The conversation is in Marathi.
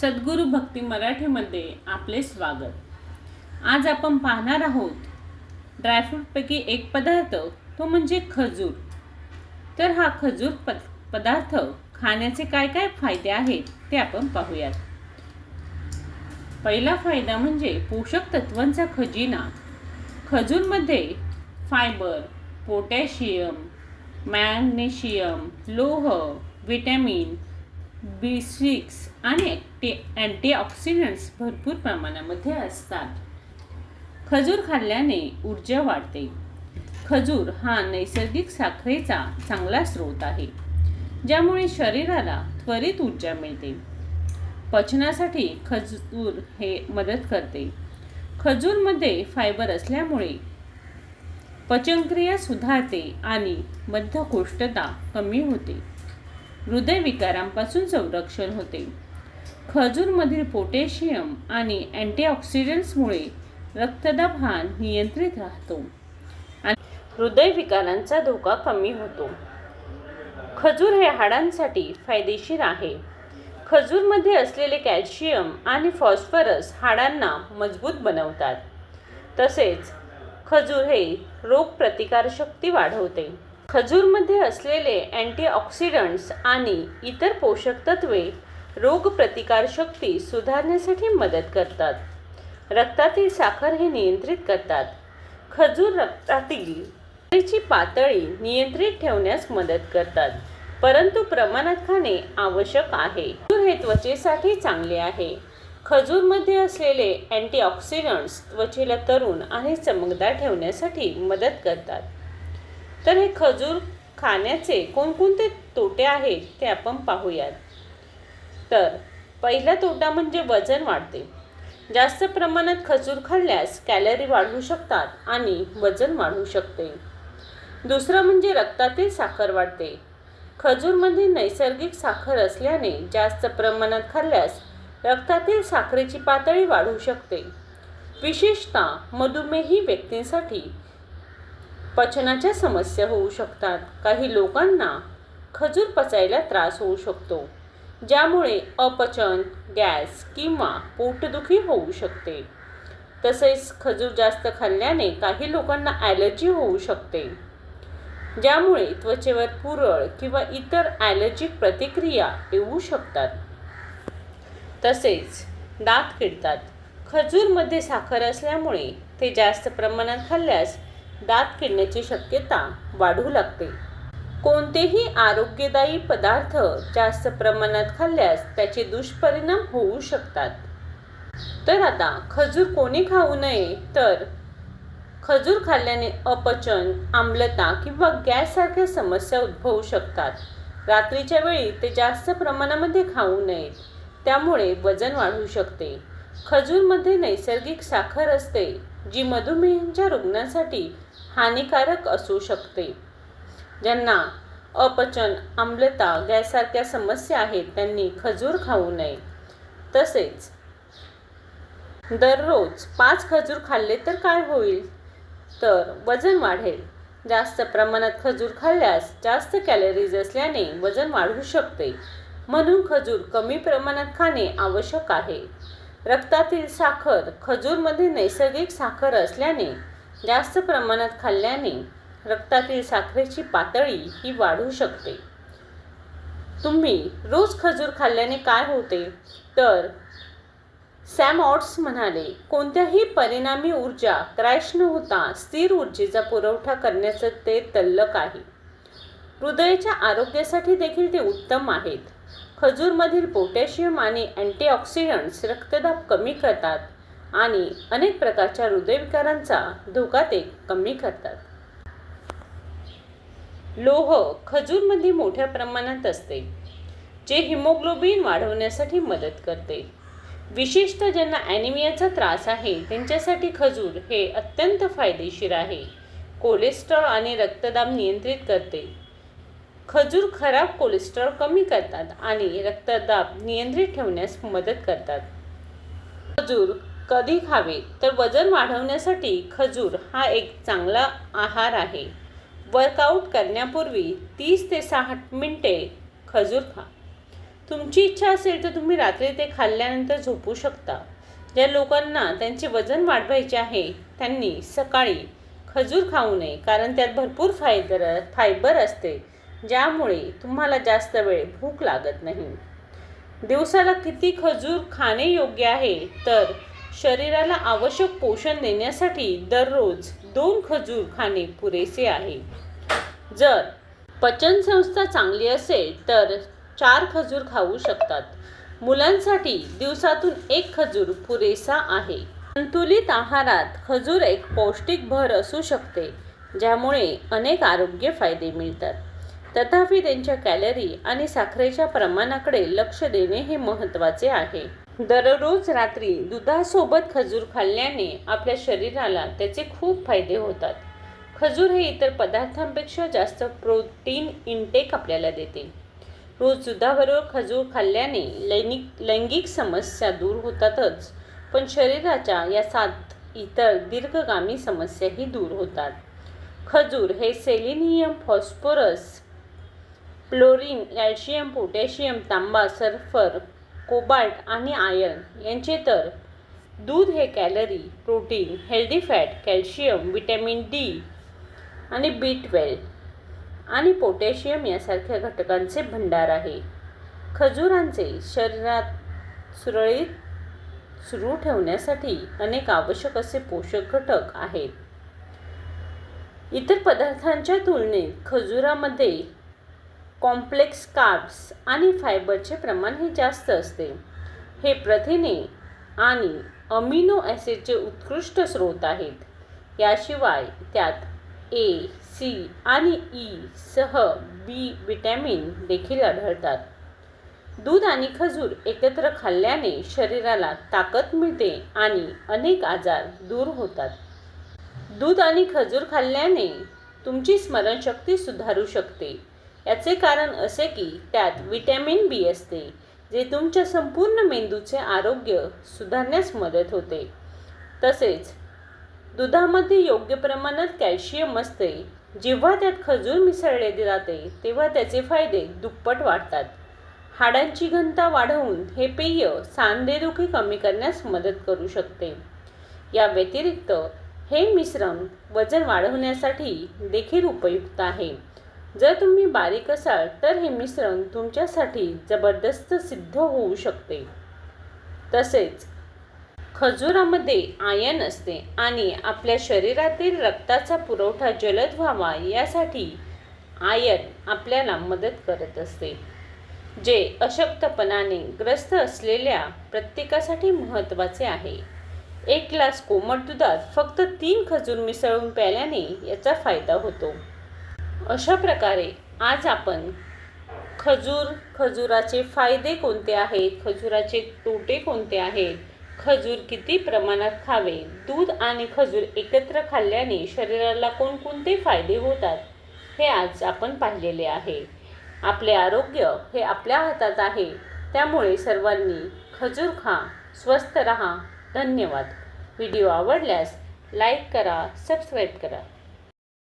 सद्गुरू भक्ती मराठीमध्ये आपले स्वागत. आज आपण पाहणार आहोत ड्रायफ्रूटपैकी एक पदार्थ तो म्हणजे खजूर. तर हा खजूर प पदार्थ खाण्याचे काय काय फायदे आहेत ते आपण पाहूयात. पहिला फायदा म्हणजे पोषक तत्वांचा खजिना. खजूरमध्ये फायबर पोटॅशियम मॅग्नेशियम लोह विटॅमिन बी सिक्स आणि टे अँटीऑक्सिडंट्स भरपूर प्रमाणामध्ये असतात. खजूर खाल्ल्याने ऊर्जा वाढते. खजूर हा नैसर्गिक साखरेचा चांगला स्रोत आहे ज्यामुळे शरीराला त्वरित ऊर्जा मिळते. पचनासाठी खजूर हे मदत करते. खजूरमध्ये फायबर असल्यामुळे पचनक्रिया सुधारते आणि बद्धकोष्ठता कमी होते. हृदयविकारांपासून संरक्षण होते. खजूरमधील पोटॅशियम आणि अँटीऑक्सिडंट्समुळे रक्तदाब हा नियंत्रित राहतो आणि हृदयविकारांचा धोका कमी होतो. खजूर हे हाडांसाठी फायदेशीर आहे. खजूरमध्ये असलेले कॅल्शियम आणि फॉस्फरस हाडांना मजबूत बनवतात. तसेच खजूर हे रोगप्रतिकारशक्ती वाढवते. खजूरमध्ये असलेले अँटीऑक्सिडंट्स आणि इतर पोषक तत्वे रोगप्रतिकारशक्ती सुधारण्यासाठी मदत करतात. रक्तातील साखर हे नियंत्रित करतात. खजूर रक्तातील साखरेची पातळी नियंत्रित ठेवण्यास मदत करतात परंतु प्रमाणात खाणे आवश्यक आहे. खजूर हे त्वचेसाठी चांगले आहे. खजूरमध्ये असलेले अँटीऑक्सिडंट्स त्वचेला तरुण आणि चमकदार ठेवण्यासाठी मदत करतात. तर हे खजूर खाण्याचे कोणकोणते तोटे आहेत ते आपण पाहूयात. तर पहिला तोटा म्हणजे वजन वाढते. जास्त प्रमाणात खजूर खाल्ल्यास कॅलरी वाढू शकतात आणि वजन वाढू शकते. दुसरं म्हणजे रक्तातील साखर वाढते. खजूरमध्ये नैसर्गिक साखर असल्याने जास्त प्रमाणात खाल्ल्यास रक्तातील साखरेची पातळी वाढू शकते. विशेषतः मधुमेही व्यक्तींसाठी पचनाच्या समस्या होऊ शकतात. काही लोकांना खजूर पचायला त्रास होऊ शकतो ज्यामुळे अपचन गॅस किंवा पोटदुखी होऊ शकते. तसेच खजूर जास्त खाल्ल्याने काही लोकांना ॲलर्जी होऊ शकते ज्यामुळे त्वचेवर पुरळ किंवा इतर ॲलर्जिक प्रतिक्रिया येऊ शकतात. तसेच दात किडतात. खजूरमध्ये साखर असल्यामुळे ते जास्त प्रमाणात खाल्ल्यास दात किडण्याची शक्यता वाढू लागते. कोणतेही आरोग्यदायी पदार्थ जास्त प्रमाणात खाल्ल्यास त्याचे दुष्परिणाम होऊ शकतात. तर आता खजूर कोणी खाऊ नये? तर खजूर खाल्ल्याने अपचन आम्लता किंवा गॅससारख्या समस्या उद्भवू शकतात. रात्रीच्या वेळी ते जास्त प्रमाणामध्ये खाऊ नयेत. त्यामुळे वजन वाढू शकते. खजूरमध्ये नैसर्गिक साखर असते जी मधुमेहींच्या रुग्णांसाठी हानिकारक असू शकते. ज्यांना अपचन आम्लता गॅससारख्या समस्या आहेत त्यांनी खजूर खाऊ नये. तसेच दररोज पाच खजूर खाल्ले तर काय होईल? तर वजन वाढेल. जास्त प्रमाणात खजूर खाल्ल्यास जास्त कॅलरीज असल्याने वजन वाढू शकते. म्हणून खजूर कमी प्रमाणात खाणे आवश्यक आहे. रक्तातील साखर खजूरमध्ये नैसर्गिक साखर असल्याने जास्त प्रमाणात खाल्ल्याने रक्तातील साखरेची पातळी ही वाढू शकते. तुम्ही रोज खजूर खाल्ल्याने काय होते? तर सॅम ऑट्स म्हणाले कोणत्याही परिणामी ऊर्जा क्रॅश न होता स्थिर ऊर्जेचा पुरवठा करण्याचं ते तल्लक आहे. हृदयाच्या आरोग्यासाठी देखील ते उत्तम आहेत. खजूरमधील पोटॅशियम आणि अँटीऑक्सिडंट्स रक्तदाब कमी करतात. आणि अनेक प्रकारच्या हृदयविकारांचा धोका ते कमी करतात. लोह खजूरमध्ये मोठ्या प्रमाणात असते जे हिमोग्लोबिन वाढवण्यासाठी मदत करते. विशेषतः ज्यांना ॲनिमियाचा त्रास आहे त्यांच्यासाठी खजूर हे अत्यंत फायदेशीर आहे. कोलेस्ट्रॉल आणि रक्तदाब नियंत्रित करते. खजूर खराब कोलेस्ट्रॉल कमी करतात आणि रक्तदाब नियंत्रित ठेवण्यास मदत करतात. खजूर कधी खावे तर वजन वाढवण्यासाठी खजूर हा एक चांगला आहार आहे. वर्कआउट करण्यापूर्वी तीस ते साठ मिनटे खजूर खा. तुमची इच्छा असेल तर तुम्ही रात्री ते खाल्ल्यानंतर झोपू शकता. ज्या लोकांना त्यांचे वजन वाढवायचे आहे त्यांनी सकाळी खजूर खाऊ नये कारण त्यात भरपूर फायबर फायबर असते ज्यामुळे तुम्हाला जास्त वेळ भूक लागत नाही. दिवसाला किती खजूर खाणे योग्य आहे तर शरीराला आवश्यक पोषण देण्यासाठी दररोज दोन खजूर खाणे पुरेसे आहे. जर पचनसंस्था चांगली असेल तर चार खजूर खाऊ शकतात. मुलांसाठी दिवसातून एक खजूर पुरेसा आहे. संतुलित आहारात खजूर एक पौष्टिक भर असू शकते ज्यामुळे अनेक आरोग्य फायदे मिळतात. तथापि त्यांच्या कॅलरी आणि साखरेच्या प्रमाणाकडे लक्ष देणे हे महत्त्वाचे आहे. दररोज रात्री दुधासोबत खजूर खाल्ल्याने आपल्या शरीराला त्याचे खूप फायदे होतात. खजूर हे इतर पदार्थांपेक्षा जास्त प्रोटीन इनटेक आपल्याला देते. रोज दुधाबरोबर खजूर खाल्ल्याने लैंगिक लैंगिक समस्या दूर होतातच पण शरीराच्या या सात इतर दीर्घगामी समस्याही दूर होतात. खजूर हे selenium phosphorus chlorine calcium potassium तांबा सल्फर कोबाल्ट आणि आयर्न यांचे तर दूध हे calorie protein healthy fat calcium vitamin D आणि बी ट्वेल्व आणि पोटॅशियम यासारख्या घटकांचे भंडार आहे. खजुरांचे शरीरात सुरळीत सुरू ठेवण्यासाठी अनेक आवश्यक असे पोषक घटक आहेत. इतर पदार्थांच्या तुलनेत खजुरामध्ये कॉम्प्लेक्स कार्ब्स आणि फायबरचे प्रमाण हे जास्त असते. हे प्रथिने आणि अमिनो ॲसिडचे उत्कृष्ट स्रोत आहेत. याशिवाय त्यात ए सी आणि ई सह बी विटॅमिन देखील आढळतात. दूध आणि खजूर एकत्र खाल्ल्याने शरीराला ताकद मिळते आणि अनेक आजार दूर होतात. दूध आणि खजूर खाल्ल्याने तुमची स्मरणशक्ती सुधारू शकते. याचे कारण असे की त्यात विटॅमिन बी असते जे तुमच्या संपूर्ण मेंदूचे आरोग्य सुधारण्यास मदत होते. तसेच दुधामध्ये योग्य प्रमाणात कॅल्शियम असते जेव्हा त्यात खजूर मिसळले जाते तेव्हा त्याचे फायदे दुप्पट वाढतात. हाडांची घनता वाढवून हे पेय सांधेदुखी कमी करण्यास मदत करू शकते. या व्यतिरिक्त हे मिश्रण वजन वाढवण्यासाठी देखील उपयुक्त आहे. जर तुम्ही बारीक असाल तर हे मिश्रण तुमच्यासाठी जबरदस्त सिद्ध होऊ शकते. तसेच खजुरामध्ये आयन असते आणि आपल्या शरीरातील रक्ताचा पुरवठा जलद व्हावा यासाठी आयन आपल्याला मदत करत असते जे अशक्तपणाने ग्रस्त असलेल्या प्रत्येकासाठी महत्त्वाचे आहे. एक ग्लास कोमट दुधात फक्त तीन खजूर मिसळून प्यायल्याने याचा फायदा होतो. अशा प्रकारे आज आपण खजूर खजुराचे फायदे कोणते आहेत? खजुराचे तोटे कोणते आहेत? खजूर किती प्रमाणात खावे? दूध आणि खजूर एकत्र खाल्ल्याने शरीराला कोणकोणते फायदे होतात? हे आज आपण पाहिलेले आहे. आपले आरोग्य हे आपल्या हातात आहे. त्यामुळे सर्वांनी खजूर खा स्वस्थ रहा. धन्यवाद. व्हिडिओ आवडल्यास लाईक करा सबस्क्राईब करा.